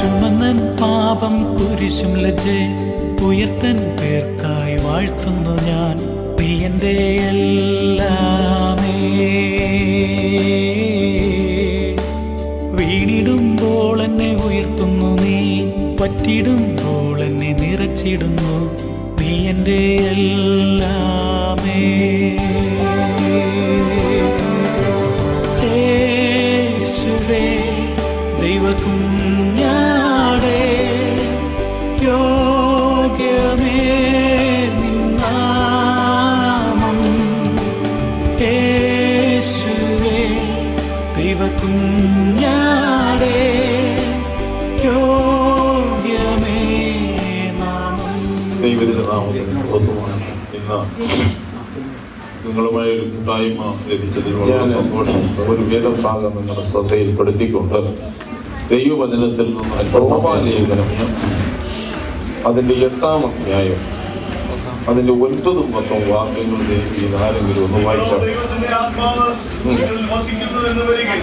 ചുമന്നൻ പാപം കുരിശും ലജ്ജേ ഉയർത്തൻ പേർക്കായി വാഴ്ത്തുന്നു ഞാൻ. പ്രിയന്റെ എല്ലാമേ. വീണിടുമ്പോൾ എന്നെ ഉയർത്തുന്നു നീ. പറ്റിടുമ്പോൾ എന്നെ നിറച്ചിടുന്നു. പ്രിയന്റെ എല്ലാമേ. യേശുവേ നിങ്ങളുമായി ഒരു കൂട്ടായ്മ ലഭിച്ചതിൽ വളരെ സന്തോഷം. ഒരു വേദഭാഗം നിങ്ങളുടെ ശ്രദ്ധയിൽപ്പെടുത്തിക്കൊണ്ട് ദൈവവചനത്തിൽ നിന്ന് അല്പസമാലേഖനം അതിന്റെ എട്ടാം അധ്യായം അതിന്റെ ഒൻപതും പത്തും വാക്യങ്ങൾ ദൈവം ആരെങ്കിലും ഒന്ന് വായിച്ചാൽ ദൈവത്തിന്റെ ആത്മാവ് നിങ്ങളിൽ വസിക്കുന്നു എന്ന് വരികിൽ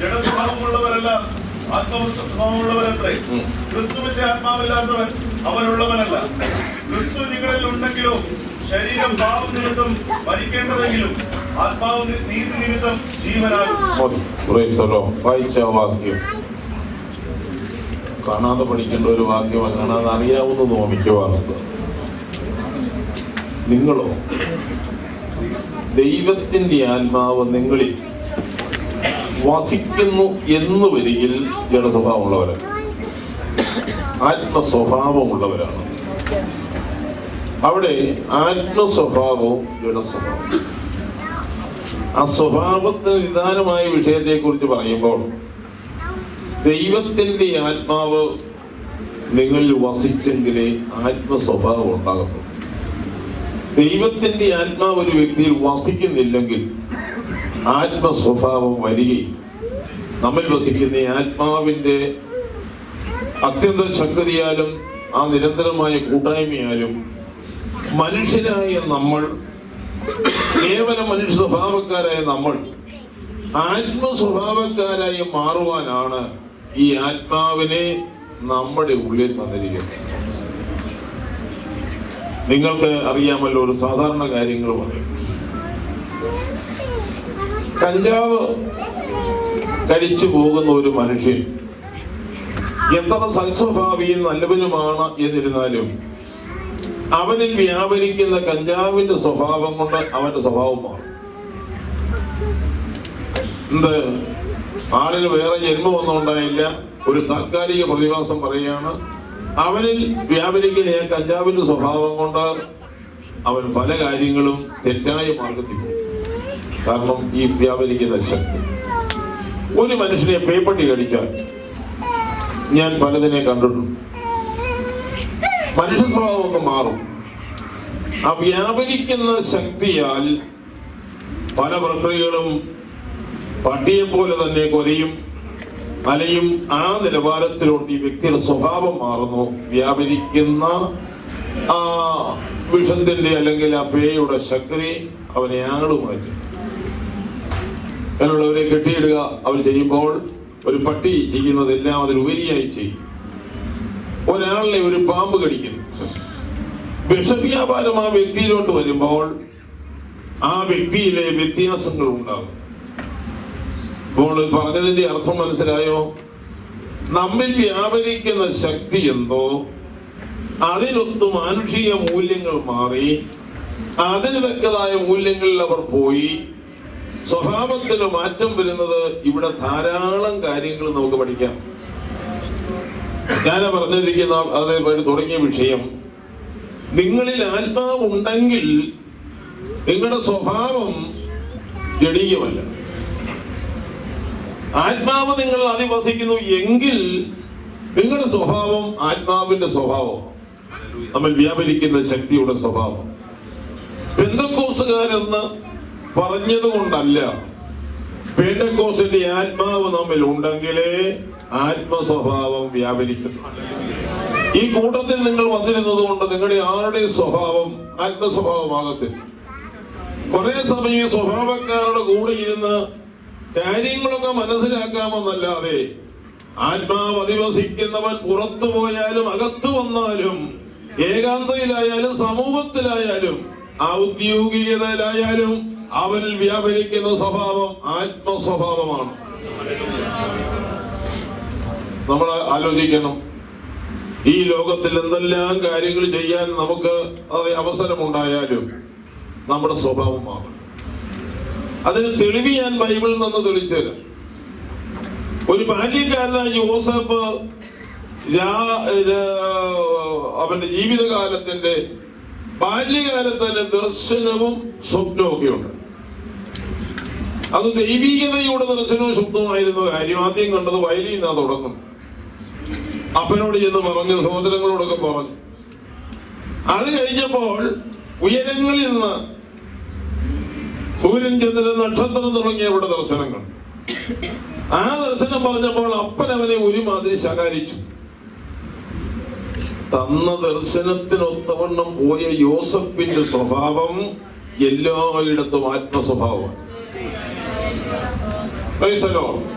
ജഡസ്വഭാവമുള്ളവരല്ല ആത്മസ്വഭാവമുള്ളവരത്രേ ക്രിസ്തുവിന്റെ ആത്മാവില്ലാത്തവൻ അവനുള്ളവനല്ല. ക്രിസ്തു നിങ്ങളിൽ ഉണ്ടെങ്കിലോ ശരീരം പാപം നിമിത്തം മരിക്കേണ്ടതെങ്കിലും ആത്മാവ് നീതി നിമിത്തം ജീവനാകും. വായിച്ച വാക്യം. കാണാതെ പഠിക്കേണ്ട ഒരു വാക്യം കാണാതെ അറിയാവുന്നത് ഓമിക്കുവാറുണ്ട് നിങ്ങളോ? ദൈവത്തിന്റെ ആത്മാവ് നിങ്ങളിൽ വസിക്കുന്നു എന്ന് വരികിൽ ജഡസ്വഭാവമുള്ളവരാണ് ആത്മസ്വഭാവമുള്ളവരാണ്. അവിടെ ആത്മസ്വഭാവവും ജഡസ്വഭാവവും ആ സ്വഭാവത്തിന് നിദാനമായ വിഷയത്തെ കുറിച്ച് പറയുമ്പോൾ ദൈവത്തിന്റെ ആത്മാവ് നിങ്ങളിൽ വസിച്ചെങ്കിലേ ആത്മസ്വഭാവം ഉണ്ടാകത്തുള്ളൂ. ദൈവത്തിന്റെ ആത്മാവ് ഒരു വ്യക്തിയിൽ വസിക്കുന്നില്ലെങ്കിൽ ആത്മസ്വഭാവം വരികയും നമ്മൾ വസിക്കുന്ന ആത്മാവിന്റെ അത്യന്ത ശക്തിയാലും ആ നിരന്തരമായ കൂട്ടായ്മയാലും മനുഷ്യരായ നമ്മൾ കേവല മനുഷ്യ സ്വഭാവക്കാരായ നമ്മൾ ആത്മസ്വഭാവക്കാരായി മാറുവാനാണ് ഈ ആത്മാവിനെ നമ്മുടെ ഉള്ളിൽ തന്നിരിക്കുന്നത് നിങ്ങൾക്ക് അറിയാമല്ലോ ഒരു സാധാരണ കാര്യങ്ങൾ പറയും. കഞ്ചാവ് കഴിച്ചു പോകുന്ന ഒരു മനുഷ്യൻ എത്ര സൽസ്വഭാവിയും നല്ലവനുമാണ് എന്നിരുന്നാലും അവനിൽ വ്യാപരിക്കുന്ന കഞ്ചാവിന്റെ സ്വഭാവം കൊണ്ട് അവന്റെ സ്വഭാവം മാറും. എന്ത്? ആളിന് വേറെ ജന്മമൊന്നും ഉണ്ടായില്ല. ഒരു താൽക്കാലിക പ്രതിഭാസം പറയുകയാണ് അവനിൽ വ്യാപരിക്കുന്ന കഞ്ചാവിന്റെ സ്വഭാവം കൊണ്ട് അവൻ പല കാര്യങ്ങളും തെറ്റായ മാർഗത്തിൽ കാരണം ഈ വ്യാപരിക്കുന്ന ശക്തി. ഒരു മനുഷ്യനെ പേപ്പട്ടി കടിച്ചാൽ ഞാൻ പലതിനെ കണ്ടിട്ടുണ്ട്. മനുഷ്യ സ്വഭാവം ഒന്ന് മാറും. ആ വ്യാപരിക്കുന്ന ശക്തിയാൽ പല പ്രക്രിയകളും പട്ടിയെ പോലെ തന്നെ കൊലയും അലയും ആ നിലവാരത്തിലോട്ട് ഈ വ്യക്തിയുടെ സ്വഭാവം മാറുന്നു. വ്യാപരിക്കുന്ന ആ വിഷത്തിന്റെ അല്ലെങ്കിൽ ആ പേയുടെ ശക്തി അവനെ ആട് മാറ്റും. അതിനുള്ളവരെ കെട്ടിയിടുക അവർ ചെയ്യുമ്പോൾ ഒരു പട്ടി ചെയ്യുന്നതെല്ലാം അതിലുപരിയായി ചെയ്യും. ഒരാളിനെ ഒരു പാമ്പ് കടിക്കുന്നു. വിഷവ്യാപാരം ആ വ്യക്തിയിലോട്ട് വരുമ്പോൾ ആ വ്യക്തിയിലെ വ്യത്യാസങ്ങൾ ഉണ്ടാകും. ഇപ്പോൾ പറഞ്ഞതിന്റെ അർത്ഥം മനസ്സിലായോ? നമ്മിൽ വ്യാപരിക്കുന്ന ശക്തി എന്തോ അതിനൊത്ത് മാനുഷിക മൂല്യങ്ങൾ മാറി അതിന് തക്കതായ മൂല്യങ്ങളിൽ അവർ പോയി. സ്വഭാവത്തിന് മാറ്റം വരുന്നത് ഇവിടെ ധാരാളം കാര്യങ്ങൾ നമുക്ക് പഠിക്കാം. ഞാൻ പറഞ്ഞിരിക്കുന്ന അതേപോലെ തുടങ്ങിയ വിഷയം നിങ്ങളിൽ ആത്മാവുണ്ടെങ്കിൽ നിങ്ങളുടെ സ്വഭാവം ജടീയമല്ല ആത്മാവ് നിങ്ങൾ അധിവസിക്കുന്നു എങ്കിൽ നിങ്ങളുടെ സ്വഭാവം ആത്മാവിന്റെ സ്വഭാവം നമ്മൾ വ്യാപരിക്കുന്ന ശക്തിയുടെ സ്വഭാവം. പെന്തക്കോസുകാരെന്ന് പറഞ്ഞതുകൊണ്ടല്ല പെന്തക്കോസിന്റെ ആത്മാവ് നമ്മിൽ ഉണ്ടെങ്കിലേ ആത്മസ്വഭാവം വ്യാപരിക്കുന്നു. ഈ കൂട്ടത്തിൽ നിങ്ങൾ വന്നിരുന്നത് കൊണ്ട് നിങ്ങളുടെ ആരുടെ സ്വഭാവം ആത്മസ്വഭാവമാകത്തില്ല. കുറെ സമയം ഈ സ്വഭാവക്കാരുടെ കൂടെ ഇരുന്ന് കാര്യങ്ങളൊക്കെ മനസ്സിലാക്കാമെന്നല്ലാതെ ആത്മാവ് അധിവസിക്കുന്നവൻ പുറത്തു പോയാലും അകത്തു വന്നാലും ഏകാന്തയിലായാലും സമൂഹത്തിലായാലും ഔദ്യോഗികതയിലായാലും അവനിൽ വ്യാപരിക്കുന്ന സ്വഭാവം ആത്മസ്വഭാവമാണ്. നമ്മൾ ആലോചിക്കണം. ഈ ലോകത്തിൽ എന്തെല്ലാം കാര്യങ്ങൾ ചെയ്യാൻ നമുക്ക് അത് അവസരമുണ്ടായാലും നമ്മുടെ സ്വഭാവം മാറും അതിന് തെളിവ് ഞാൻ ബൈബിളിൽ നിന്ന് തെളിച്ചു ഒരു ബാല്യക്കാരനായ ജോസഫ് അവന്റെ ജീവിതകാലത്തിന്റെ ബാല്യകാലത്തിന്റെ ദർശനവും സ്വപ്നവും ഒക്കെ ഉണ്ട് അത് ദൈവീകതയുടെ ദർശനവും സ്വപ്നവുമായിരുന്ന കാര്യം ആദ്യം കണ്ടത് വയലിൽ നിന്നാ തുടങ്ങും അപ്പനോട് ചെന്ന് പറഞ്ഞു സഹോദരങ്ങളോടൊക്കെ പറഞ്ഞു. അത് കഴിഞ്ഞപ്പോൾ ഉയരങ്ങളിൽ നിന്ന് സൂര്യൻ ചന്ദ്രൻ നക്ഷത്രം തുടങ്ങിയ അവിടെ ദർശനങ്ങൾ. ആ ദർശനം പറഞ്ഞപ്പോൾ അപ്പൻ അവനെ ഒരുമാതിരി ശകാരിച്ചു. തന്ന ദർശനത്തിനൊത്തവണ്ണം പോയ യോസഫിന്റെ സ്വഭാവം എല്ലായിടത്തും ആത്മസ്വഭാവമാണ്.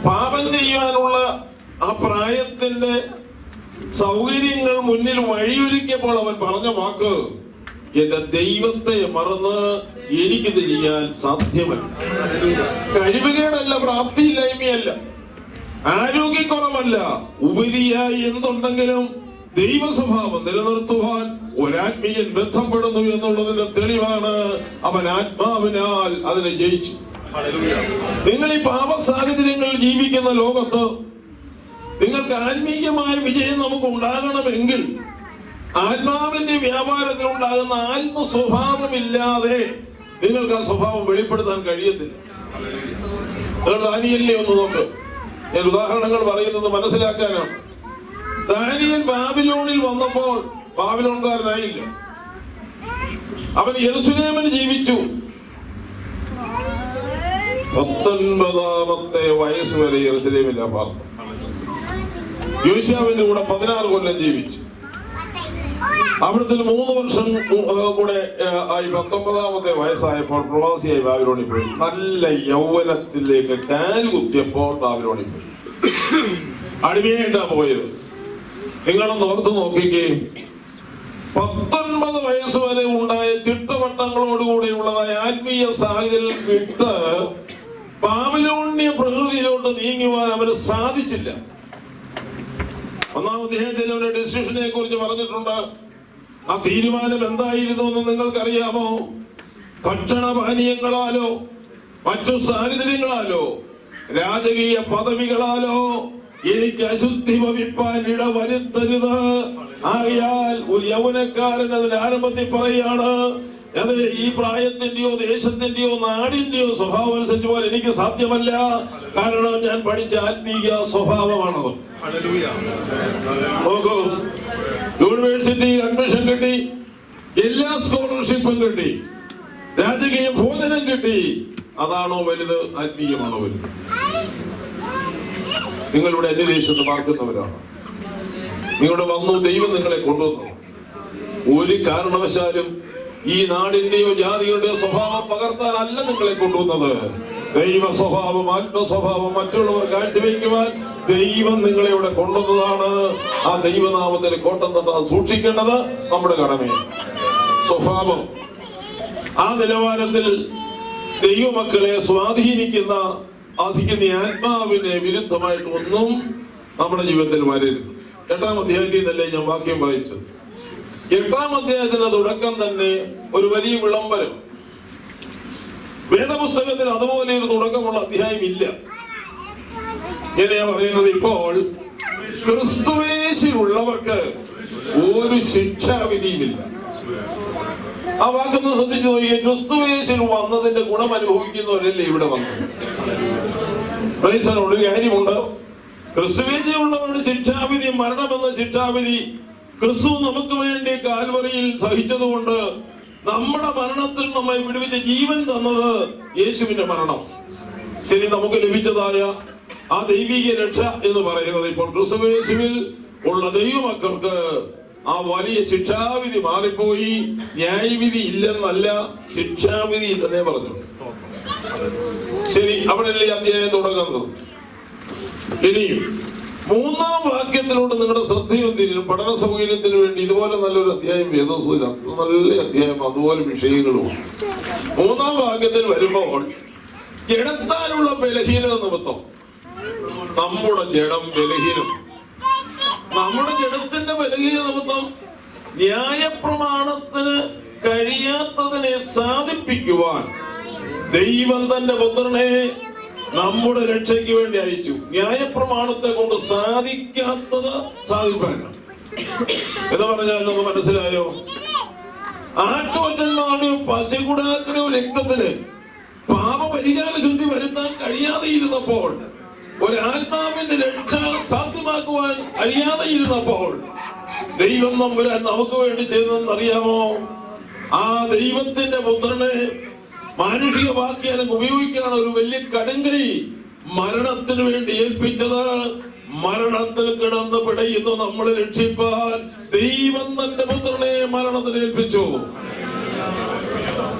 പാപം ചെയ്യാനുള്ള ആ പ്രായത്തിന്റെ സൗകര്യങ്ങൾ മുന്നിൽ വഴിയൊരുക്കിയപ്പോൾ അവൻ പറഞ്ഞ വാക്ക് എന്റെ ദൈവത്തെ മറന്ന് എനിക്കിത് ചെയ്യാൻ സാധ്യമല്ല. കഴിവുകേടല്ല പ്രാപ്തിയില്ലായ്മയല്ല ആരോഗ്യക്കുറവല്ല. ഉപരിയായി എന്തുണ്ടെങ്കിലും ദൈവ സ്വഭാവം നിലനിർത്തുവാൻ ഒരാത്മീയൻ ബന്ധപ്പെടുന്നു എന്നുള്ളതിന്റെ തെളിവാണ് അവൻ ആത്മാവിനാൽ അതിനെ ജയിച്ചു. നിങ്ങൾ ഈ പാപ സാഹചര്യങ്ങളിൽ ജീവിക്കുന്ന ലോകത്ത് നിങ്ങൾക്ക് ആത്മീയമായ വിജയം നമുക്ക് ഉണ്ടാകണമെങ്കിൽ ആത്മാവിന്റെ വ്യാപാരത്തിൽ ഉണ്ടാകുന്ന ആത്മ സ്വഭാവമില്ലാതെ നിങ്ങൾക്ക് ആ സ്വഭാവം വെളിപ്പെടുത്താൻ കഴിയത്തില്ല. നിങ്ങൾ ദാനിയലിനെ ഒന്ന് നോക്ക്. ഞാൻ ഉദാഹരണങ്ങൾ പറയുന്നത് മനസ്സിലാക്കാനാണ്. ദാനിയൻ ബാബിലോണിൽ വന്നപ്പോൾ ബാബിലോൺകാരനായില്ല. അവൻ യെറുസലേമിൽ ജീവിച്ചു. പത്തൊൻപതാമത്തെ വയസ്സ് വരെ യെറുസലേമില്ല പാർത്ത. യോശാവിന്റെ കൂടെ പതിനാറ് കൊല്ലം ജീവിച്ചു. അവിടുത്തെ മൂന്ന് വർഷം കൂടെ ആയി പത്തൊമ്പതാമത്തെ വയസ്സായപ്പോൾ പ്രവാസിയായി ബാബിലോണിൽ പോയി. നല്ല യൗവനത്തിലേക്ക് കാൽ കുത്തിയപ്പോൾ ബാബിലോണിൽ പോയി. അടിമയായിട്ടാ പോയത്. നിങ്ങളൊന്ന് ഓർത്ത് നോക്കിക്കേ. പത്തൊൻപത് വയസ്സ് വരെ ഉണ്ടായ ചിട്ടവട്ടങ്ങളോടുകൂടിയുള്ളതായ ആത്മീയ സാഹചര്യം വിട്ട് ബാബിലോണ്യ പ്രകൃതിയിലോട്ട് നീങ്ങുവാൻ അവന് സാധിച്ചില്ല. ഒന്നാം അധ്യായത്തിൽ അവരുടെ ഡിസിഷനെ കുറിച്ച് പറഞ്ഞിട്ടുണ്ട്. ആ തീരുമാനം എന്തായിരുന്നു എന്ന് നിങ്ങൾക്കറിയാമോ ഭക്ഷണപാനീയങ്ങളാലോ മറ്റു സാഹചര്യങ്ങളാലോ രാജകീയ പദവികളാലോ എനിക്ക് അശുദ്ധി ഭവിപ്പാൻ ഇട വരുത്തരുത് ആയാൽ ഒരു യൗവനക്കാരൻ അതിന്റെ ആരംഭത്തിൽ പറയാണ് അത് ഈ പ്രായത്തിന്റെയോ ദേശത്തിന്റെയോ നാടിന്റെയോ സ്വഭാവം അനുസരിച്ച് പോലെ എനിക്ക് സാധ്യമല്ല. കാരണം ഞാൻ പഠിച്ച ആത്മീയ സ്വഭാവമാണത്. നോക്കൂ യൂണിവേഴ്സിറ്റിയിൽ അഡ്മിഷൻ കിട്ടി. എല്ലാ സ്കോളർഷിപ്പും കിട്ടി. രാജകീയ ഭോജനം കിട്ടി. അതാണോ വലുത്? ആത്മീയമാണോ വലുത്? നിങ്ങളിവിടെ അന്യദേശത്ത് ദേശത്ത് പാർക്കുന്നവരാണ് നിങ്ങളുടെ വന്നു ദൈവം നിങ്ങളെ കൊണ്ടുവന്നു. ഒരു കാരണവശാലും ഈ നാടിന്റെയോ ജാതിയുടെയോ സ്വഭാവം പകർത്താനല്ല നിങ്ങളെ കൊണ്ടുവന്നത്. ദൈവ സ്വഭാവം ആത്മ സ്വഭാവം മറ്റുള്ളവർ കാഴ്ചവെക്കുവാൻ ദൈവം നിങ്ങളെ ഇവിടെ കൊണ്ടുവന്നതാണ് ആ ദൈവനാമത്തിൽ കോട്ടം തൊട്ട് സൂക്ഷിക്കേണ്ടത് നമ്മുടെ കടമയാണ്. സ്വഭാവം. ആ നിലവാരത്തിൽ ദൈവമക്കളെ സ്വാധീനിക്കുന്ന ആത്മാവിനെ ആത്മാവിന് വിരുദ്ധമായിട്ട് ഒന്നും നമ്മുടെ ജീവിതത്തിൽ വരരുത്. എട്ടാം അധ്യായത്തിൽ നിന്നല്ലേ ഞാൻ വാക്യം വായിച്ചത്? എട്ടാം അധ്യായത്തിന്റെ തുടക്കം തന്നെ ഒരു വലിയ വിളംബരം. വേദപുസ്തകത്തിൽ അതുപോലെ ഒരു തുടക്കമുള്ള അധ്യായം ഇല്ല ഇങ്ങനെയാ പറയുന്നത് ഇപ്പോൾ? ക്രിസ്തുവേശിലുള്ളവർക്ക് ഒരു ശിക്ഷാവിധിയുമില്ല. ആ വാക്കൊന്ന് ശ്രദ്ധിച്ചു നോക്കിയ ക്രിസ്തുവേശിൽ വന്നതിന്റെ ഗുണം അനുഭവിക്കുന്നവരല്ലേ ഇവിടെ വന്നത്. ഒരു കാര്യമുണ്ട്. ക്രിസ്തുവേദിയുള്ളവരുടെ ശിക്ഷാവിധി മരണമെന്ന ശിക്ഷാവിധി ക്രിസ്തു നമുക്ക് വേണ്ടി കാൽവറിയിൽ സഹിച്ചതുകൊണ്ട് നമ്മുടെ മരണത്തിൽ നമ്മെ വിടുവിച്ച ജീവൻ തന്നത് യേശുവിന്റെ മരണം. ശരി നമുക്ക് ലഭിച്ചതായ ആ ദൈവിക രക്ഷ എന്ന് പറയുന്നത് ഇപ്പോൾ ക്രിസ്തുവേശുവിൽ ഉള്ള ദൈവമക്കൾക്ക് ആ വലിയ ശിക്ഷാവിധി മാറിപ്പോയി. ന്യായവിധി ഇല്ലെന്നല്ല ശിക്ഷാവിധി ഇല്ലെന്നേ പറഞ്ഞു. ശരി അവിടെയല്ലേ അധ്യായം തുടങ്ങുന്നത്? ഇനിയും മൂന്നാം വാക്യത്തിലൂടെ നിങ്ങളുടെ ശ്രദ്ധയും തിരിയും. പഠന സൗകര്യത്തിന് വേണ്ടി ഇതുപോലെ നല്ലൊരു അധ്യായം അത്ര നല്ല അധ്യായം അതുപോലെ വിഷയങ്ങളും. മൂന്നാം വാക്യത്തിൽ വരുമ്പോൾ ജഡത്താലുള്ള ബലഹീനത നിമിത്തം. നമ്മുടെ ജഡം ബലഹീനം. നമ്മുടെ ജഡത്തിന്റെ ബലഹീന നിമിത്തം ന്യായപ്രമാണത്തിന് കഴിയാത്തതിനെ സാധിപ്പിക്കുവാൻ ദൈവം തന്റെ പുത്രനെ നമ്മുടെ രക്ഷയ്ക്ക് വേണ്ടി അയച്ചു. ന്യായപ്രമാണത്തെ കൊണ്ട് സാധിക്കാത്തത് സാധിപ്പാനാണ് എന്ന് പറഞ്ഞാൽ നമുക്ക് മനസ്സിലായോ? ആട്ടുവറ്റന്മാരുടെയും പശുകുടാക്കളുടെയും രക്തത്തിന് പാപപരിഹാര ശുദ്ധി വരുത്താൻ കഴിയാതെ ഇരുന്നപ്പോൾ ഒരാത്മാവിന്റെ രക്ഷ സാധ്യമാക്കുവാൻ കഴിയാതെ ഇരുന്നപ്പോൾ ദൈവം നമ്പുരാൻ നമുക്ക് വേണ്ടി ചെയ്തതെന്ന് അറിയാമോ? ആ ദൈവത്തിന്റെ പുത്രനെ മാനുഷിക വാക്യാനം ഉപയോഗിക്കാൻ ഒരു വലിയ കടുങ്കരി മരണത്തിന് വേണ്ടി ഏൽപ്പിച്ചത് മരണത്തിൽ കിടന്ന് പിടയുന്നു നമ്മളെ രക്ഷിപ്പാൻ. ദൈവം തന്റെ പുത്രനെ മരണത്തിന് ഏൽപ്പിച്ചു.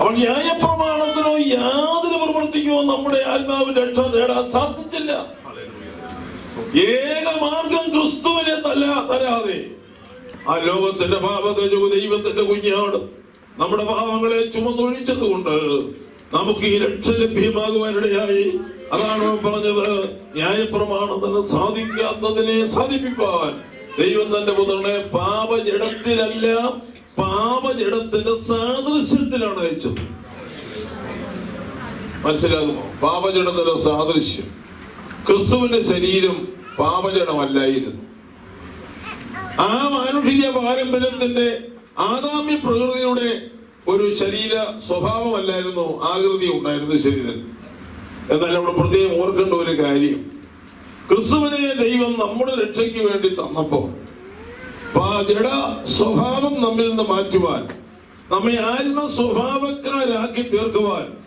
അവൻ ന്യായപ്രമാണത്തിനോ യാതൊരു പ്രവർത്തിക്കോ നമ്മുടെ ആത്മാവിന്റെ രക്ഷ നേടാൻ സാധിച്ചില്ല. ഏക മാർഗം ക്രിസ്തുവിനെ തല്ല തരാതെ. ആ ലോകത്തിന്റെ പാപത്തെ ദൈവത്തിന്റെ കുഞ്ഞാട് നമ്മുടെ പാവങ്ങളെ ചുമന്നൊഴിച്ചത് കൊണ്ട് നമുക്ക് ഈ രക്ഷ ലഭ്യമാകുവാനിടയായി. അതാണ് പറഞ്ഞത്? ന്യായപ്രമാണത്തിന് സാധിക്കാത്തതിനെ സാധിപ്പിക്കാൻ ദൈവം തന്റെ പുത്രനെ പാപജടത്തിലല്ല പാപജടത്തിന്റെ സാദൃശ്യത്തിലാണ് അയച്ചത്. മനസ്സിലാകുമോ? പാപജടത്തിന്റെ സാദൃശ്യം. ക്രിസ്തുവിന്റെ ശരീരം പാപജടമല്ലായിരുന്നു ആ മാനുഷിക പാരമ്പര്യത്തിന്റെ ആദാമ്യ പ്രകൃതിയുടെ ഒരു ശരീര സ്വഭാവമല്ലായിരുന്നു ആകൃതി ഉണ്ടായിരുന്നു ശരീരം എന്നാൽ അവിടെ പ്രത്യേകം ഓർക്കേണ്ട ഒരു കാര്യം. ക്രിസ്തുവിനെ ദൈവം നമ്മുടെ രക്ഷയ്ക്ക് വേണ്ടി തന്നപ്പോ പാ- ജഡ സ്വഭാവം നമ്മിൽ നിന്ന് മാറ്റുവാൻ നമ്മെ ആത്മ സ്വഭാവക്കാരാക്കി തീർക്കുവാൻ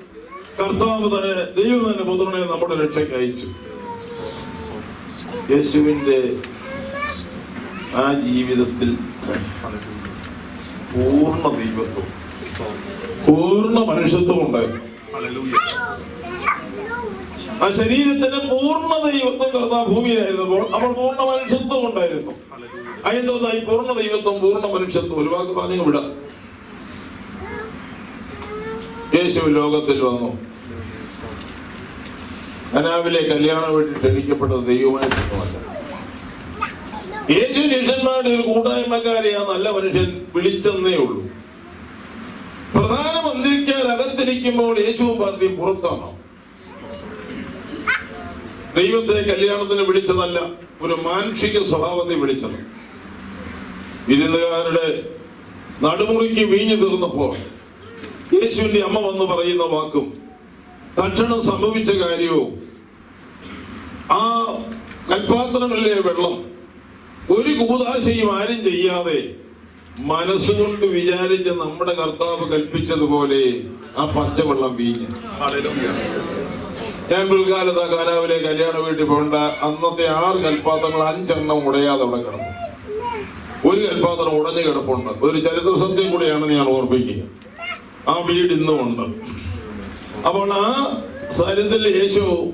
കർത്താവ് തന്നെ ദൈവം തന്നെ പുത്രനെ നമ്മുടെ രക്ഷയ്ക്ക് അയച്ചു. യേശുവിന്റെ ആ ജീവിതത്തിൽ പൂർണ ദൈവത്വം. പൂർണ മനുഷ്യത്വം ഉണ്ടായിരുന്നു ആ ശരീരത്തിന് പൂർണ ദൈവത്വം കർത്താവ് ഭൂമിയിലായിരുന്നപ്പോൾ അവൾ പൂർണ മനുഷ്യത്വം ഉണ്ടായിരുന്നു. അതെന്തോന്നായി പൂർണ ദൈവത്വം പൂർണ മനുഷ്യത്വം. ഒരു വാക്ക് പറഞ്ഞു വിടാം. യേശു ലോകത്തിൽ വന്നു. കനാവിലെ കല്യാണം വേണ്ടി ക്ഷണിക്കപ്പെട്ടത് ദൈവമായിട്ടൊന്നുമല്ല യേശു ശിഷ്യന്മാരുടെ ഒരു കൂട്ടായ്മക്കാരെ ആ നല്ല മനുഷ്യൻ വിളിച്ചെന്നേ ഉള്ളൂ. പ്രധാനമന്ത്രിക്കാരകത്തിരിക്കുമ്പോൾ യേശുവും പാർട്ടിയും പുറത്താണ്? ദൈവത്തെ കല്യാണത്തിന് വിളിച്ചതല്ല ഒരു മാനുഷിക സ്വഭാവത്തെ വിളിച്ചത്. വിരുന്നുകാരുടെ നടുമുറിക്ക് വീഞ്ഞു തീർന്നപ്പോൾ യേശുവിന്റെ അമ്മ വന്ന് പറയുന്ന വാക്കും തക്ഷണം സംഭവിച്ച കാര്യവും ആ കൽപാത്രങ്ങളിലെ വെള്ളം ഒരു കൂതാശയും ആരും ചെയ്യാതെ മനസ്സുകൊണ്ട് വിചാരിച്ച് നമ്മുടെ കർത്താവ് കൽപ്പിച്ചതുപോലെ ആ പച്ചവെള്ളം വീഞ്ഞ്. ഞാൻ പിൽക്കാലത്ത് ആ കാലാവിലെ കല്യാണ വീട്ടിൽ പോകേണ്ട. അന്നത്തെ ആറ് കൽപ്പാത്രങ്ങൾ അഞ്ചെണ്ണം ഉടയാതെ അവിടെ കിടന്നു. ഒരു കൽപ്പാത്രം ഉടഞ്ഞു കിടപ്പുണ്ട്. ഒരു ചരിത്ര സത്യം കൂടിയാണ് ഞാൻ ഓർപ്പിക്കുക. ആ വീട് ഇന്നും ഉണ്ട്. അപ്പോൾ ആ സ്ഥലത്തിൽ യേശു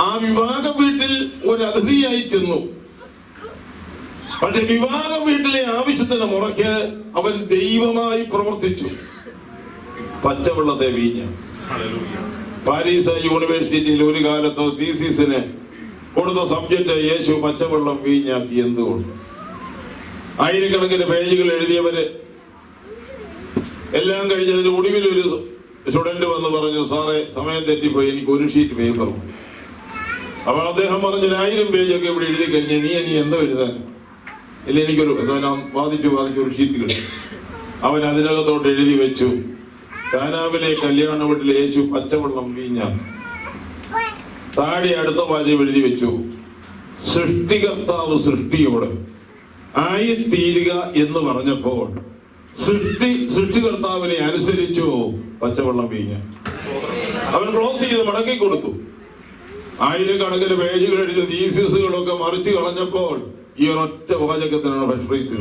ആ വിവാഹ വീട്ടിൽ ഒരു അതിഥിയായി ചെന്നു. പക്ഷെ വിവാഹ വീട്ടിലെ ആവശ്യത്തിന് മുറയ്ക്ക് അവൻ ദൈവമായി പ്രവർത്തിച്ചു. പച്ചവെള്ളത്തെ വീഞ്ഞ. പാരീസ് യൂണിവേഴ്സിറ്റിയിൽ ഒരു കാലത്ത് തീസിസിന് കൊടുത്ത സബ്ജക്റ്റ് യേശു പച്ചവെള്ളം വീഞ്ഞാക്കി എന്തുകൊണ്ട്? ആയിരക്കണക്കിന് പേജുകൾ എഴുതിയവര് എല്ലാം കഴിഞ്ഞതിന് ഒടുവിൽ ഒരു സ്റ്റുഡന്റ് വന്ന് പറഞ്ഞു സാറേ സമയം തെറ്റിപ്പോയി എനിക്ക് ഒരു ഷീറ്റ് പേപ്പർ അപ്പൊ അപ്പോൾ അദ്ദേഹം പറഞ്ഞ ആയിരം പേജൊക്കെ ഇവിടെ എഴുതി കഴിഞ്ഞ് നീ ഇനി എന്തോ എഴുതാൻ ഇല്ല എനിക്കൊരു ഞാൻ വാദിച്ചു വാദിച്ചു ഒരു ഷീറ്റ് കിട്ടി. അവൻ അതിനകത്തോട്ട് എഴുതി വെച്ചു. കാനാവിലെ കല്യാണ വീട്ടിൽ യേശു പച്ചവെള്ളം വീഞ്ഞ. താടി അടുത്ത വാചകം എഴുതി വെച്ചു. സൃഷ്ടികർത്താവ് സൃഷ്ടിയോട് ആയിത്തീരുക എന്ന് പറഞ്ഞപ്പോൾ സൃഷ്ടി സൃഷ്ടികർത്താവിനെ അനുസരിച്ചു പച്ചവെള്ളം വീഞ്ഞ. അവൻ ക്ലോസ് ചെയ്ത് മടക്കി കൊടുത്തു ആയിരക്കണക്കിന് പേജുകൾ എഴുതി തീസിസുകളൊക്കെ മറിച്ചു കളഞ്ഞപ്പോൾ ഈ ഒരൊറ്റ വാചകത്തിനാണ് പ്രൈസ്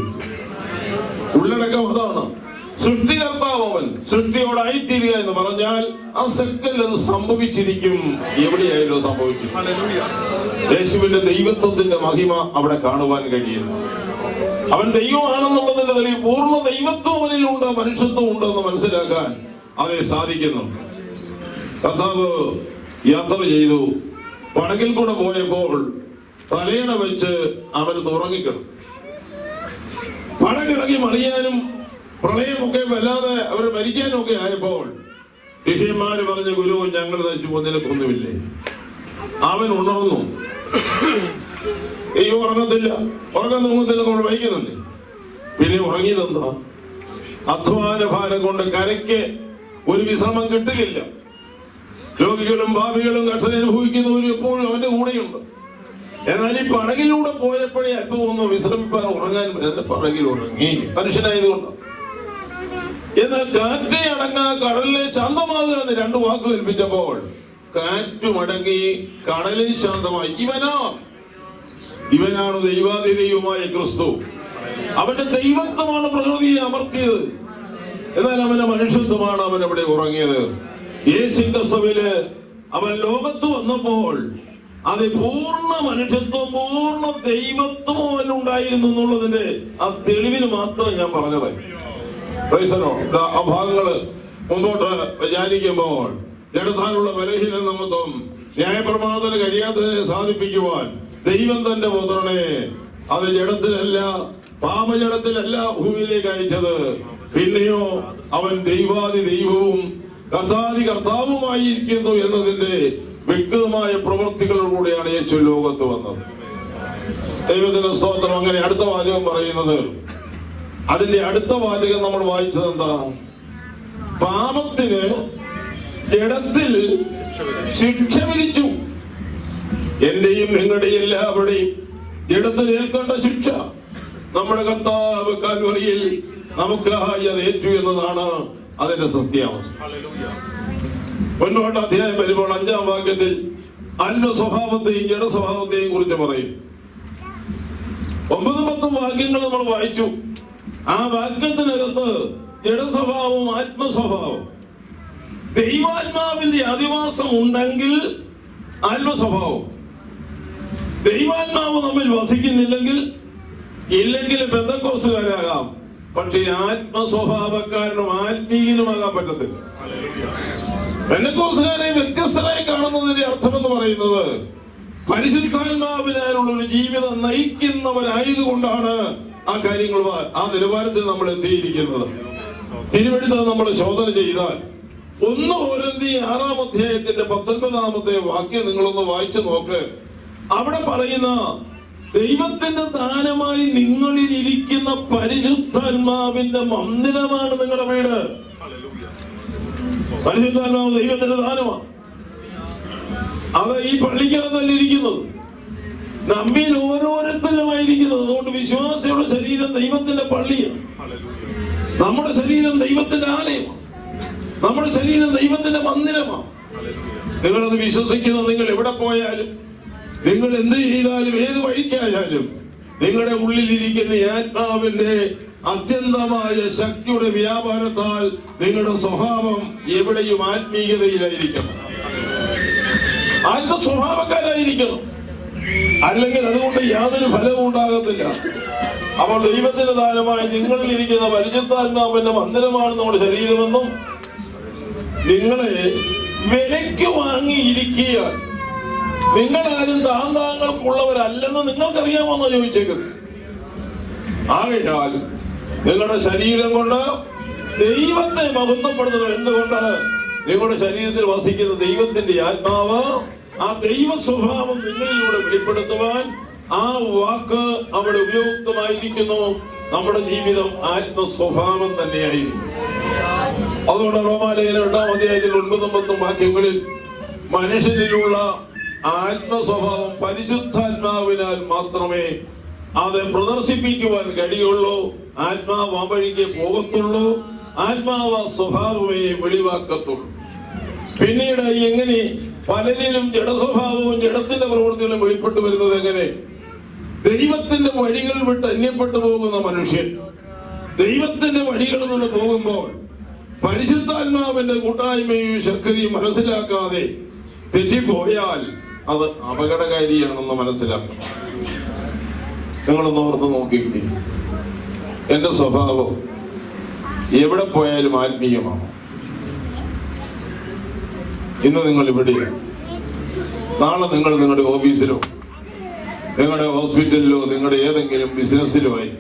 ഉള്ളടക്കം അതാണ്. സൃഷ്ടികർത്താവ് അവൻ. സൃഷ്ടിയോട് സൃഷ്ടിയോടായിത്തീരുക എന്ന് പറഞ്ഞാൽ ആ സെക്കൻഡ് അത് സംഭവിച്ചിരിക്കും. എവിടെയായാലും സംഭവിച്ചിരിക്കും. യേശുവിന്റെ ദൈവത്വത്തിന്റെ മഹിമ അവിടെ കാണുവാൻ കഴിയുന്നു അവൻ ദൈവമാണെന്നുള്ളതിന്റെ തെളിവ് പൂർണ ദൈവത്വം അവനിലുണ്ട് മനുഷ്യത്വം ഉണ്ടെന്ന് മനസ്സിലാക്കാൻ അതെ സാധിക്കുന്നു. കർത്താവ് യാത്ര ചെയ്തു. പടകിൽ കൂടെ പോയപ്പോൾ തലയണ വെച്ച് അവന് തുറങ്ങിക്കിടും പടകിളകി മറിയാനും പ്രളയമൊക്കെ വല്ലാതെ അവർ മരിക്കാനും ഒക്കെ ആയപ്പോൾ ശിഷ്യന്മാര് പറഞ്ഞ ഗുരു ഞങ്ങൾ നശിച്ചു നിനക്കൊന്നുമില്ലേ? അവൻ ഉണർന്നു. ഈ ഉറങ്ങത്തില്ല. ഉറക്കം തൂങ്ങത്തില്ല നമ്മൾ വൈകുന്നുണ്ട് പിന്നെ ഉറങ്ങിയതെന്താ അധ്വാന ഭാരം കൊണ്ട് കരയ്ക്ക് ഒരു വിശ്രമം കിട്ടുകയില്ല. രോഗികളും ഭാവികളും കർഷകനുഭവിക്കുന്നവരും എപ്പോഴും അവന്റെ കൂടെയുണ്ട്. എന്നാൽ ഈ പടകിലൂടെ പോയപ്പോഴേ ഒന്ന് വിശ്രമിപ്പാൻ ഉറങ്ങാൻ വരുന്ന പടകിൽ ഉറങ്ങി. മനുഷ്യനായതുകൊണ്ട്. എന്നാൽ കാറ്റേ അടങ്ങാ കടലിലെ ശാന്തമാകുക എന്ന് രണ്ട് വാക്ക് കൽപ്പിച്ചപ്പോൾ കാറ്റും അടങ്ങി കടലിൽ ശാന്തമായി. ഇവനാ. ഇവനാണ് ദൈവമായ ക്രിസ്തു. അവന്റെ ദൈവത്വമാണ് പ്രകൃതിയെ അമർത്തിയത്. എന്നാൽ അവന്റെ മനുഷ്യത്വമാണ് അവൻ അവിടെ ഉറങ്ങിയത്. യേശു ക്രിസ്തുവിൽ അവൻ ലോകത്ത് വന്നപ്പോൾ അത് പൂർണ മനുഷ്യത്വം പൂർണ ദൈവത്വം അവനുണ്ടായിരുന്നു എന്നുള്ളതിന്റെ ആ തെളിവിന് മാത്രം ഞാൻ പറഞ്ഞത് ആ ഭാഗങ്ങൾ മുമ്പോട്ട് വിചാരിക്കുമ്പോൾ ജഡത്താനുള്ള ബലഹീന നിമിത്തം ന്യായപ്രമാണത്തിന് കഴിയാത്തതിനെ സാധിപ്പിക്കുവാൻ ദൈവം തന്റെ പുത്രനെ അത് ജഡത്തിലല്ല പാപജടത്തിലല്ല ഭൂമിയിലേക്ക് അയച്ചത്. പിന്നെയോ അവൻ ദൈവാദി ദൈവവും കർത്താദി കർത്താവുമായിരിക്കുന്നു എന്നതിന്റെ വ്യക്തമായ പ്രവൃത്തികളിലൂടെയാണ് യേശു ലോകത്ത് വന്നത്. ദൈവത്തിന്റെ സ്തോത്രം അങ്ങനെ അടുത്ത വാചകം പറയുന്നത്. അതിന്റെ അടുത്ത വാചകം നമ്മൾ വായിച്ചത് എന്താ? പാപത്തിന് ജഡത്തിൽ ശിക്ഷ വിധിച്ചു. എന്റെയും നിങ്ങളുടെയും എല്ലാവരുടെയും ജഡത്തിൽ ഏൽക്കേണ്ട ശിക്ഷ നമ്മുടെ കർത്താവ് കാൽവറിയിൽ നമുക്കായി അത് ഏറ്റു എന്നതാണ് അതിന്റെ സത്യാവസ്ഥ. മുന്നോട്ട് അധ്യായം വരുമ്പോൾ അഞ്ചാം വാക്യത്തിൽ അന്യ സ്വഭാവത്തെയും ജഡ സ്വഭാവത്തെയും കുറിച്ച് പറയും. ഒമ്പതും പത്തും വാക്യങ്ങൾ നമ്മൾ വായിച്ചു. ആ വാക്യത്തിനകത്ത് ജഡസ്വഭാവവും ആത്മസ്വഭാവം ദൈവാത്മാവിന്റെ അധിവാസം ഉണ്ടെങ്കിൽ ആത്മസ്വഭാവം ദൈവാത്മാവ് നമ്മിൽ വസിക്കുന്നില്ലെങ്കിൽ ഇല്ലെങ്കിൽ ബന്ധക്കോസുകാരാകാം പക്ഷേ ആത്മസ്വഭാവക്കാരനും ആത്മീയനുമാകാൻ പറ്റത്തില്ല. ബന്ധക്കോസുകാരെ വ്യത്യസ്തരായി കാണുന്നതിന്റെ അർത്ഥം എന്ന് പറയുന്നത് പരിശുദ്ധാത്മാവിനാലുള്ള ഒരു ജീവിതം നയിക്കുന്നവരായതുകൊണ്ടാണ് ആ കാര്യങ്ങൾ ആ നിലവാരത്തിൽ നമ്മൾ എത്തിയിരിക്കുന്നത്. തിരുവഴുത്ത് നമ്മൾ ശോധന ചെയ്താൽ ഒന്ന് ഓരന്തി ആറാം അധ്യായത്തിന്റെ പത്തൊൻപതാമത്തെ വാക്യം നിങ്ങളൊന്ന് വായിച്ചു നോക്ക്. അവിടെ പറയുന്ന ദൈവത്തിന്റെ ദാനമായി നിങ്ങളിൽ ഇരിക്കുന്ന പരിശുദ്ധാത്മാവിന്റെ മന്ദിരമാണ് നിങ്ങളുടെ വീട്. പരിശുദ്ധാത്മാവ് ദൈവത്തിന്റെ ദാനമാണ്. അത് ഈ പള്ളിക്കകത്തല്ല ഇരിക്കുന്നത്. നമ്മിൽ ഓരോരുത്തരുമായിരിക്കുന്നത്. അതുകൊണ്ട് വിശ്വാസിയുടെ ശരീരം ദൈവത്തിന്റെ പള്ളിയാണ്. നമ്മുടെ ശരീരം ദൈവത്തിന്റെ ആലയമാണ്. നമ്മുടെ ശരീരം ദൈവത്തിന്റെ മന്ദിരമാണ്. നിങ്ങളത് വിശ്വസിക്കുന്ന നിങ്ങൾ എവിടെ പോയാലും നിങ്ങൾ എന്ത് ചെയ്താലും ഏത് വഴിക്കായാലും നിങ്ങളുടെ ഉള്ളിലിരിക്കുന്ന ആത്മാവിന്റെ അത്യന്തമായ ശക്തിയുടെ വ്യാപാരത്താൽ നിങ്ങളുടെ സ്വഭാവം എവിടെയും ആത്മീയതയിലായിരിക്കണം ആത്മസ്വഭാവക്കാരായിരിക്കണം. അല്ലെങ്കിൽ അതുകൊണ്ട് യാതൊരു ഫലവും ഉണ്ടാകത്തില്ല. അപ്പോൾ ദൈവത്തിന്റെ ദാനമായി നിങ്ങളിൽ ഇരിക്കുന്ന പരിചിത്താത്മാവിന്റെ മന്ദിരമാണ് നമ്മുടെ ശരീരമെന്നും നിങ്ങളെ വിലയ്ക്ക് വാങ്ങിയിരിക്കുക നിങ്ങളാരും താന്താങ്ങൾക്കുള്ളവരല്ലെന്ന് നിങ്ങൾക്കറിയാമെന്നോ ചോദിച്ചേക്കുന്നത്. ആകയാൽ നിങ്ങളുടെ ശരീരം കൊണ്ട് ദൈവത്തെ മഹത്വപ്പെടുന്നത് എന്തുകൊണ്ട് നിങ്ങളുടെ ശരീരത്തിൽ വസിക്കുന്ന ദൈവത്തിന്റെ ആത്മാവ് ആ ദൈവ സ്വഭാവം നിങ്ങളിലൂടെ വെളിപ്പെടുത്തുവാൻ ആ വാക്ക് അവിടെ ഉപയുക്തമായിരിക്കുന്നു നമ്മുടെ ജീവിതം ആത്മ സ്വഭാവം തന്നെയായിരിക്കും. അതുകൊണ്ട് റോമാലയിലെ രണ്ടാം അധ്യായത്തിൽ ഒൻപതും പത്തും വാക്യങ്ങളിൽ മനുഷ്യനിലുള്ള ആത്മസ്വഭാവം പരിശുദ്ധാത്മാവിനാൽ മാത്രമേ അത് പ്രദർശിപ്പിക്കുവാൻ കഴിയുള്ളൂ. ആത്മാവ് ആ വഴിക്ക് പോകത്തുള്ളൂ. ആത്മാവ് ആ സ്വഭാവമേ വെളിവാക്കത്തുള്ളൂ. പിന്നീട് എങ്ങനെ പലതിലും ജഡസ്വഭാവവും ജഡത്തിന്റെ പ്രവൃത്തികളും വെളിപ്പെട്ടു വരുന്നത് എങ്ങനെ? ദൈവത്തിന്റെ വഴികൾ വിട്ട് അന്യപ്പെട്ടു പോകുന്ന മനുഷ്യൻ. ദൈവത്തിന്റെ വഴികളിൽ നിന്ന് പോകുമ്പോൾ പരിശുദ്ധാത്മാവിന്റെ കൂട്ടായ്മയും ശക്തിയും മനസ്സിലാക്കാതെ തെറ്റിപ്പോയാൽ അത് അപകടകാരിയാണെന്ന് മനസ്സിലാക്കണം. നിങ്ങളൊന്ന് ഓർത്ത് നോക്കിക്കേ. എന്റെ സ്വഭാവം എവിടെ പോയാലും ആത്മീയമാണ്. ഇന്ന് നിങ്ങൾ ഇവിടെയാണ് നാളെ നിങ്ങൾ നിങ്ങളുടെ ഓഫീസിലോ നിങ്ങളുടെ ഹോസ്പിറ്റലിലോ നിങ്ങളുടെ ഏതെങ്കിലും ബിസിനസ്സിലോ ആയി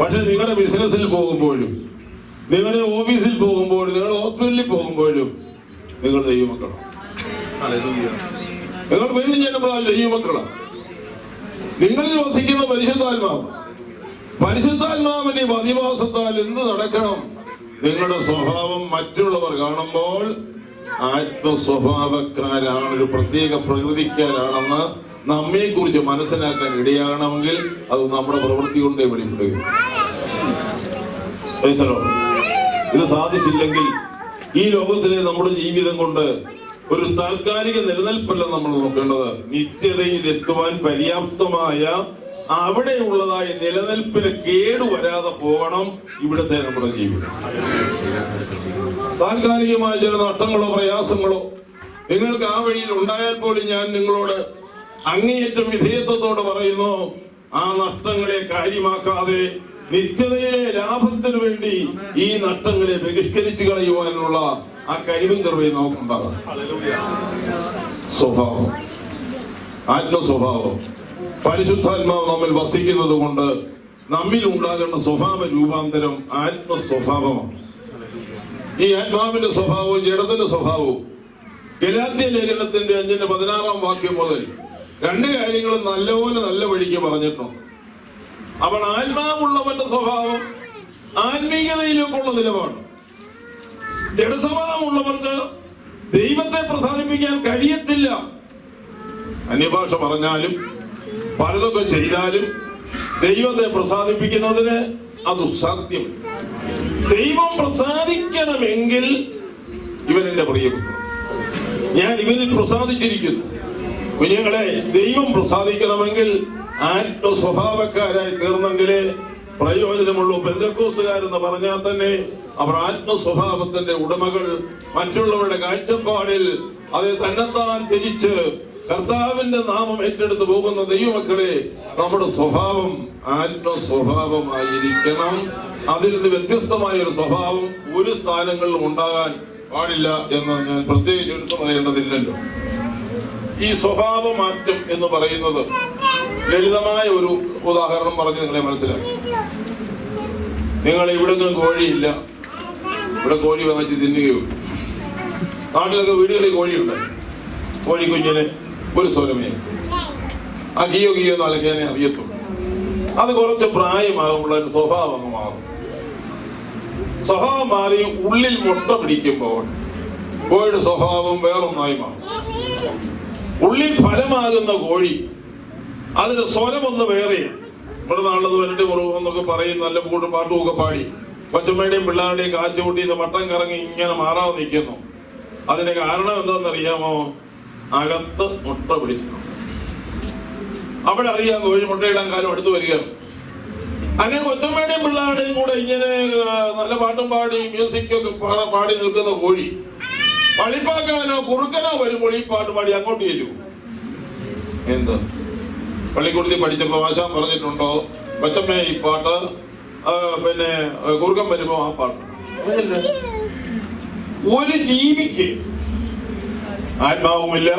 പക്ഷെ നിങ്ങളുടെ ബിസിനസ്സിൽ പോകുമ്പോഴും നിങ്ങളുടെ ഓഫീസിൽ പോകുമ്പോഴും നിങ്ങളുടെ ഹോസ്പിറ്റലിൽ പോകുമ്പോഴും നിങ്ങൾ ദൈവമക്കളാണ്. നിങ്ങൾ വീണ്ടും ചെല്ലുമ്പോൾ ദൈവമക്കളാണ്. നിങ്ങളിൽ വസിക്കുന്ന പരിശുദ്ധാത്മാവ്. പരിശുദ്ധാത്മാവിന്റെ അധിവാസത്താൽ എന്ത് നടക്കണം? നിങ്ങളുടെ സ്വഭാവം മറ്റുള്ളവർ കാണുമ്പോൾ ആത്മ സ്വഭാവക്കാരാണ് ഒരു പ്രത്യേക പ്രകൃതിക്കാരാണെന്ന് നമ്മെ കുറിച്ച് മനസ്സിലാക്കാൻ ഇടയാണെങ്കിൽ അത് നമ്മുടെ പ്രവൃത്തി കൊണ്ടേ വെളിപ്പെടുകയും ഇത് സാധിച്ചില്ലെങ്കിൽ ഈ ലോകത്തിലെ നമ്മുടെ ജീവിതം കൊണ്ട് ഒരു താൽക്കാലിക നിലനിൽപ്പല്ല നമ്മൾ നോക്കേണ്ടത്. നിത്യതയിൽ എത്തുവാൻ പര്യാപ്തമായ അവിടെയുള്ളതായ നിലനിൽപ്പിന് കേടുവരാതെ പോകണം ഇവിടുത്തെ നമ്മുടെ ജീവിതം. താൽക്കാലികമായ ചില നഷ്ടങ്ങളോ പ്രയാസങ്ങളോ നിങ്ങൾക്ക് ആ വഴിയിൽ ഉണ്ടായാൽ പോലും ഞാൻ നിങ്ങളോട് അങ്ങേയറ്റം വിധേയത്വത്തോട് പറയുന്നു ആ നഷ്ടങ്ങളെ കാര്യമാക്കാതെ നിത്യതയിലെ ലാഭത്തിനു വേണ്ടി ഈ നഷ്ടങ്ങളെ ബഹിഷ്കരിച്ചു കളയുവാനുള്ള ആ കഴിവും നമുക്ക് നമുക്കുണ്ടാകാം. സ്വഭാവം. ആത്മ സ്വഭാവം പരിശുദ്ധാത്മാവ് നമ്മിൽ വസിക്കുന്നത് കൊണ്ട് നമ്മിൽ ഉണ്ടാകേണ്ട സ്വഭാവ രൂപാന്തരം ആത്മ സ്വഭാവമാണ് ഈ ആത്മാവിന്റെ സ്വഭാവവും ജഡത്തിന്റെ സ്വഭാവവും ഗലാത്യ ലേഖനത്തിന്റെ അഞ്ചിന്റെ പതിനാറാം വാക്യം മുതൽ രണ്ട് കാര്യങ്ങളും നല്ലപോലെ നല്ല വഴിക്ക് പറഞ്ഞിട്ടുണ്ട്. അവൻ ആത്മാവുള്ളവന്റെ സ്വഭാവം ആത്മീയതയിലേക്കുള്ള നിലപാട്. ജഡസ്വഭാവമുള്ളവർക്ക് ദൈവത്തെ പ്രസാദിപ്പിക്കാൻ കഴിയത്തില്ല. അന്യഭാഷ പറഞ്ഞാലും പലതൊക്കെ ചെയ്താലും ദൈവത്തെ പ്രസാദിപ്പിക്കുന്നതിന് അത് സത്യം ദൈവം പ്രസാദിക്കണമെങ്കിൽ ഇവരെന്റെ പ്രിയപ്പെട്ടു ഞാൻ ഇവരിൽ പ്രസാദിച്ചിരിക്കുന്നു. കുഞ്ഞുങ്ങളെ ദൈവം പ്രസാദിക്കണമെങ്കിൽ ആത്മ സ്വഭാവക്കാരായി തീർന്നെങ്കിലേ പ്രയോജനമുള്ളൂ. ബന്ധക്കോസുകാരെന്ന് പറഞ്ഞാൽ തന്നെ അവർ ആത്മ സ്വഭാവത്തിന്റെ ഉടമകൾ മറ്റുള്ളവരുടെ കാഴ്ചപ്പാടിൽ അത് തന്നെത്താൻ ത്യജിച്ച് കർത്താവിന്റെ നാമം ഏറ്റെടുത്ത് പോകുന്ന ദൈവമക്കളെ നമ്മുടെ സ്വഭാവം ആത്മ സ്വഭാവമായിരിക്കണം അതിൽ നിന്ന് വ്യത്യസ്തമായ ഒരു സ്വഭാവം ഒരു സ്ഥാനങ്ങളിലും ഉണ്ടാകാൻ പാടില്ല എന്ന് ഞാൻ പ്രത്യേകിച്ച് എടുത്തു പറയേണ്ടതില്ലല്ലോ. ഈ സ്വഭാവ മാറ്റം എന്ന് പറയുന്നത് ലളിതമായ ഒരു ഉദാഹരണം പറഞ്ഞ് നിങ്ങളെ മനസ്സിലാക്കി. നിങ്ങൾ ഇവിടെങ്ങും കോഴിയില്ല. ഇവിടെ കോഴി വാങ്ങിച്ച് തിന്നുകയുള്ളൂ നാട്ടിലൊക്കെ വീടുകളിൽ കോഴിയുണ്ട്. കോഴിക്കുഞ്ഞിന് ഒരു സ്വരമേ. ആ ഗിയോ കിയോ എന്ന് അലക്കാനേ അറിയത്തുള്ളൂ. അത് കുറച്ച് പ്രായമാകുമ്പോൾ സ്വഭാവം അങ്ങ് മാറും. സ്വഭാവം മാറി ഉള്ളിൽ മുട്ട പിടിക്കുമ്പോൾ കോഴിയുടെ സ്വഭാവം വേറൊന്നായി മാറും. ഉള്ളിൽ ഫലമാകുന്ന കോഴി അതിന് സ്വരമൊന്ന് വേറെയാണ്. ഇവിടെ നാളത് വരട്ടെ മുറിവെന്നൊക്കെ പറയും നല്ല കൂട്ടും പാട്ടും ഒക്കെ പാടി. കൊച്ചമ്മയുടെയും പിള്ളേരുടെയും കാച്ചുകൂട്ടി ഇത് വട്ടം കറങ്ങി ഇങ്ങനെ മാറാതെ നിൽക്കുന്നു. അതിന് കാരണം എന്താണെന്നറിയാമോ? അകത്ത് മുട്ട പിടിച്ചിട്ടുണ്ട്. അവിടെ അറിയാം കോഴി മുട്ടയിടാൻ കാലം അടുത്ത് വരികയാണ്. അങ്ങനെ കൊച്ചമ്മയുടെയും പിള്ളേരുടെയും കൂടെ ഇങ്ങനെ നല്ല പാട്ടും പാടി മ്യൂസിക് ഒക്കെ പാടി നിൽക്കുന്ന കോഴി. പള്ളിപ്പാക്കാനോ കുറുക്കനോ വരുമ്പോൾ ഈ പാട്ട് പാടി അങ്ങോട്ട് ചെല്ലും. എന്ത്? പള്ളിക്കൂടത്തിൽ പഠിച്ചപ്പോ ആശാൻ പറഞ്ഞിട്ടുണ്ടോ കൊച്ചമ്മ ഈ പാട്ട് പിന്നെ കുറുക്കം വരുമ്പോ ആ പാട്ട്. ഒരു ജീവിക്ക് ആത്മാവുമില്ല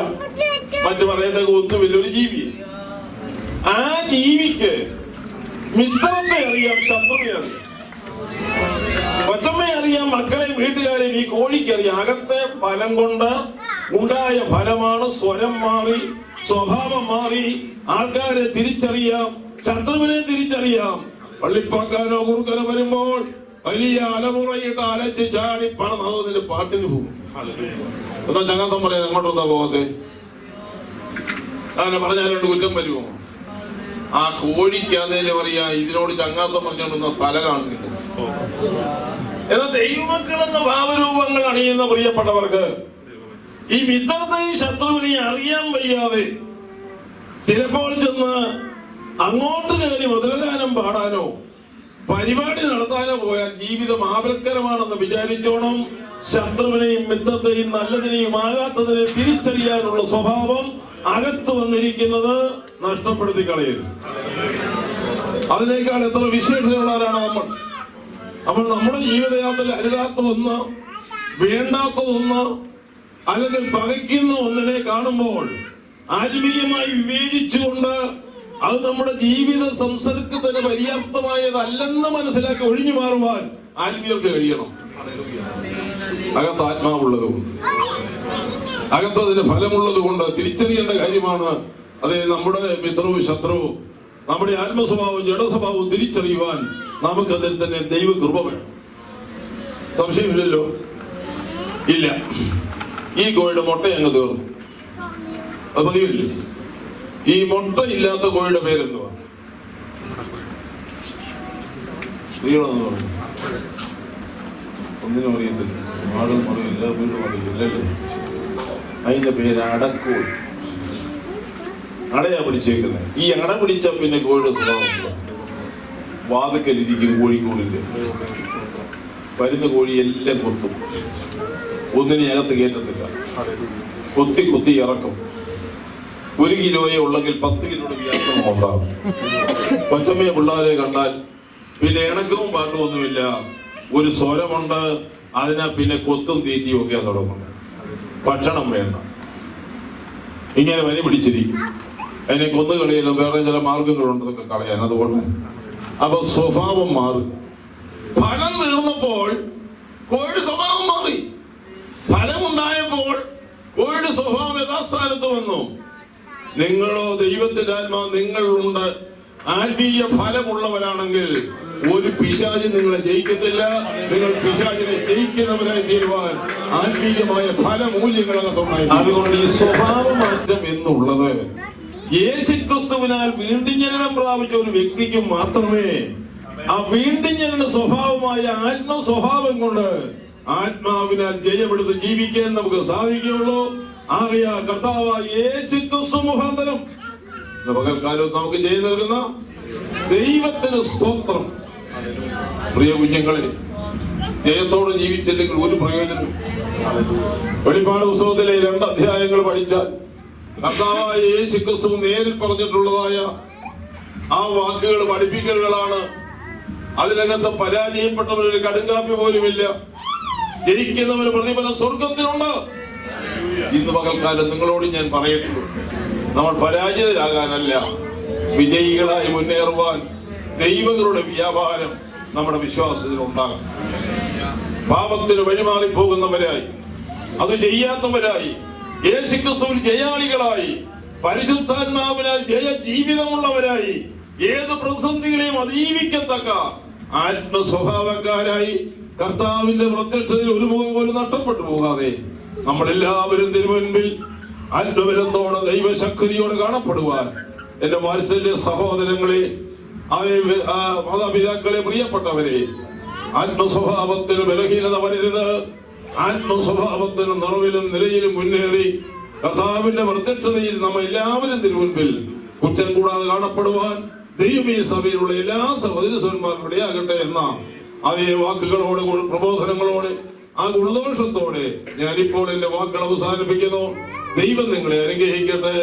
മറ്റു പറയത്തക്ക ഒന്നുമില്ല ഒരു ജീവി ആ ജീവിക്ക് മിത്രത്തെ അറിയാം ശത്രുവിനെ അറിയാം. കൊച്ചമ്മയെ അറിയാം മക്കളെ വീട്ടുകാരെ ഈ കോഴിക്ക് അറിയാം. അകത്തെ ഫലം കൊണ്ട് ഉണ്ടായ ഫലമാണ് സ്വരം മാറി സ്വഭാവം മാറി. ആൾക്കാരെ തിരിച്ചറിയാം ശത്രുവിനെ തിരിച്ചറിയാം. പള്ളിപ്പാക്കാനോ കുറുക്കനോ വരുമ്പോൾ വലിയ അലമുറയിട്ട് അലച്ച് ചാടി പണം അതിന്റെ പാട്ടിന് പോകും. എന്താ ചങ്ങാത്തം പറയാൻ അങ്ങോട്ടെന്താ പോകത്തെ അങ്ങനെ പറഞ്ഞാലുണ്ട് കുറ്റം വരുമോ? ആ കോഴിക്ക് അതേലും പറയാ ഇതിനോട് ചങ്ങാത്തം പറഞ്ഞുകൊണ്ടുന്ന തല കാണുന്നില്ല. എന്നാ ദൈവമക്കൾ എന്ന ഭാവരൂപങ്ങൾ അണിയുന്ന പ്രിയപ്പെട്ടവർക്ക് ഈ മിത്രത്തെയും ശത്രുവിനെയും അറിയാൻ വയ്യാതെ ചിലപ്പോൾ ചെന്ന് അങ്ങോട്ട് കയറി മധുരഗാനം പാടാനോ പരിപാടി നടത്താനോ പോയാൽ ജീവിതം ആപൽക്കരമാണെന്ന് വിചാരിച്ചോണം. ശത്രുവിനെയും മിത്രത്തെയും നല്ലതിനെയും ആകാത്തതിനെ തിരിച്ചറിയാനുള്ള സ്വഭാവം അകത്ത് വന്നിരിക്കുന്നത് നഷ്ടപ്പെടുത്തി കളയരുത്. അതിനേക്കാൾ എത്ര വിശേഷതയുള്ളവരാണ് നമ്മൾ? അപ്പോൾ നമ്മുടെ ജീവിതയാത്രയിൽ അരുതാത്തതൊന്ന് വേണ്ടാത്തതൊന്ന് അല്ലെങ്കിൽ പകയ്ക്കുന്ന ഒന്നിനെ കാണുമ്പോൾ ആത്മീയമായി വിവേചിച്ചുകൊണ്ട് അത് നമ്മുടെ ജീവിത സംസർഗത്തിന് പര്യാപ്തമായതല്ലെന്ന് മനസ്സിലാക്കി ഒഴിഞ്ഞു മാറുവാൻ ആത്മീയർക്ക് കഴിയണം. അകത്ത് ആത്മാവുള്ളത് അകത്ത് അതിന് ഫലമുള്ളത് കൊണ്ട് തിരിച്ചറിയേണ്ട കാര്യമാണ്. അതെ നമ്മുടെ മിത്രവും ശത്രുവും നമ്മുടെ ആത്മസ്വഭാവവും ജഡസ്വഭാവവും തിരിച്ചറിയുവാൻ നമുക്കതിൽ തന്നെ ദൈവ കൃപ വേണം. സംശയമില്ലല്ലോ? ഇല്ല. ഈ കോഴിയുടെ മുട്ട അങ്ങ് തീർന്നു. അത് പതിവില്ലേ? ഈ മുട്ട ഇല്ലാത്ത കോഴിയുടെ പേരെന്തുവാ? ഒന്നിനും അറിയത്തില്ല. ആടും അറിയില്ല വീടും അറിയില്ലല്ലേ അതിന്റെ പേര് അടക്കോഴി. അടയാ പിടിച്ചേക്കുന്നത്. ഈ അട പിടിച്ച പിന്നെ കോഴിയുടെ സ്വഭാവം വാതക്കലിരിക്കും കോഴിക്കോടിന്റെ വരുന്ന കോഴി എല്ലാം കൊത്തും. ഒന്നിനെ അകത്ത് കയറ്റത്തില്ല. കൊത്തി കൊത്തി ഇറക്കും. ഒരു കിലോയെ ഉള്ളെങ്കിൽ പത്ത് കിലോയുടെ വ്യാസം ഉണ്ടാകും കൊച്ചമ്മയെ പിള്ളേരെ കണ്ടാൽ പിന്നെ ഇണക്കവും പാട്ടും ഒന്നുമില്ല ഒരു സ്വരമുണ്ട് അതിനാ പിന്നെ കൊത്തും തീറ്റിയും ഒക്കെ തുടങ്ങുന്നത്. ഭക്ഷണം വേണ്ട. ഇങ്ങനെ വരി പിടിച്ചിരിക്കും. അതിനെ കൊന്നു കളിയല്ലോ വേറെ ചില മാർഗങ്ങളുണ്ടെന്നൊക്കെ കളയാൻ അതുകൊണ്ട്. അപ്പൊ സ്വഭാവം മാറുക ഫലം തീർന്നപ്പോൾ കോഴിയുടെ സ്വഭാവം മാറി. ഫലമുണ്ടായപ്പോൾ കോഴിയുടെ സ്വഭാവം യഥാസ്ഥാനത്ത് വന്നു. നിങ്ങളോ ദൈവത്തിന്റെ ആത്മാവ് നിങ്ങളുണ്ട് ആത്മീയ ഫലമുള്ളവരാണെങ്കിൽ ഒരു പിശാചി നിങ്ങളെ ജയിക്കത്തില്ല. നിങ്ങൾ പിശാചിനെ ജയിക്കുന്നവരായി തീരുവാൻ ആത്മീയമായ ഫലമൂല്യങ്ങളകത്തുണ്ടായി. അതുകൊണ്ട് ഈ സ്വഭാവ മാറ്റം എന്നുള്ളത് യേശുക്രിസ്തുവിനാൽ വീണ്ടും ജനനം പ്രാപിച്ച ഒരു വ്യക്തിക്ക് മാത്രമേ ആ വീണ്ടും ജനന സ്വഭാവമായ ആത്മ സ്വഭാവം കൊണ്ട് ആത്മാവിനാൽ ജയമെടുത്ത് ജീവിക്കാൻ നമുക്ക് സാധിക്കുകയുള്ളൂ. ആകയാ കർത്താവായ യേശു ക്രിസ്തു മുഖാന്തരം പകൽക്കാലം നമുക്ക് ചെയ്തു നൽകുന്ന ദൈവത്തിന് സ്തോത്രം. പ്രിയ കുഞ്ഞുങ്ങളെ ജയത്തോടെ ജീവിച്ചില്ലെങ്കിൽ ഒരു പ്രയോജനം വെളിപ്പാട് പുസ്തകത്തിലെ രണ്ട് അധ്യായങ്ങൾ പഠിച്ചാൽ കർത്താവായ യേശു ക്രിസ്തു നേരിൽ പറഞ്ഞിട്ടുള്ളതായ ആ വാക്കുകൾ പഠിപ്പിക്കലുകളാണ്. അതിനകത്ത് പരാജയപ്പെട്ടവരൊരു കടുങ്കാപ്പി പോലുമില്ല. ജയിക്കുന്നവന് പ്രതിഫലം സ്വർഗത്തിലുണ്ട് ഇന്ന് പകൽക്കാലം നിങ്ങളോട് ഞാൻ പറയട്ടുള്ളൂ നമ്മൾ പരാജിതരാകാനല്ല. വിജയികളായി മുന്നേറുവാൻ ദൈവങ്ങളുടെ വ്യാപാരം നമ്മുടെ വിശ്വാസത്തിൽ ഉണ്ടാകണം. പാപത്തിന് വഴിമാറി പോകുന്നവരായി അത് ചെയ്യാത്തവരായി യേശുക്രിസ്തുവിൽ ജയാളികളായി പരിശുദ്ധാത്മാവിനാൽ ജയ ജീവിതമുള്ളവരായി ഏത് പ്രതിസന്ധികളെയും അതിജീവിക്കത്തക്ക ആത്മസ്വഭാവക്കാരായി കർത്താവിന്റെ പ്രത്യക്ഷതയിൽ ഒരു മുഖം പോലും നഷ്ടപ്പെട്ടു പോകാതെ നമ്മളെല്ലാവരും തിരുമുൻപിൽ അത്ഭുതത്തോടെ ദൈവശക്തിയോടെ കാണപ്പെടുവാൻ എന്റെ വാത്സല്യ സഹോദരങ്ങളെ മാതാപിതാക്കളെ പ്രിയപ്പെട്ടവരെ ആത്മസ്വഭാവത്തിന് ബലഹീനത വരരുത്. ആത്മസ്വഭാവത്തിന് നിറവിലും നിലയിലും മുന്നേറി കർത്താവിന്റെ പ്രത്യക്ഷതയിൽ നമ്മൾ എല്ലാവരും തിരുമുൻപിൽ കുറ്റം കൂടാതെ കാണപ്പെടുവാൻ ദൈവം ഈ സഭയിലുള്ള എല്ലാ സഹോദരി സഹന്മാരുടെ ആകട്ടെ എന്ന അതേ വാക്കുകളോട് പ്രബോധനങ്ങളോട് ആ ഗുണദോഷത്തോടെ ഞാനിപ്പോൾ എന്റെ വാക്കുകൾ അവസാനിപ്പിക്കുന്നു. ദൈവം നിങ്ങളെ അനുഗ്രഹിക്കട്ടെ.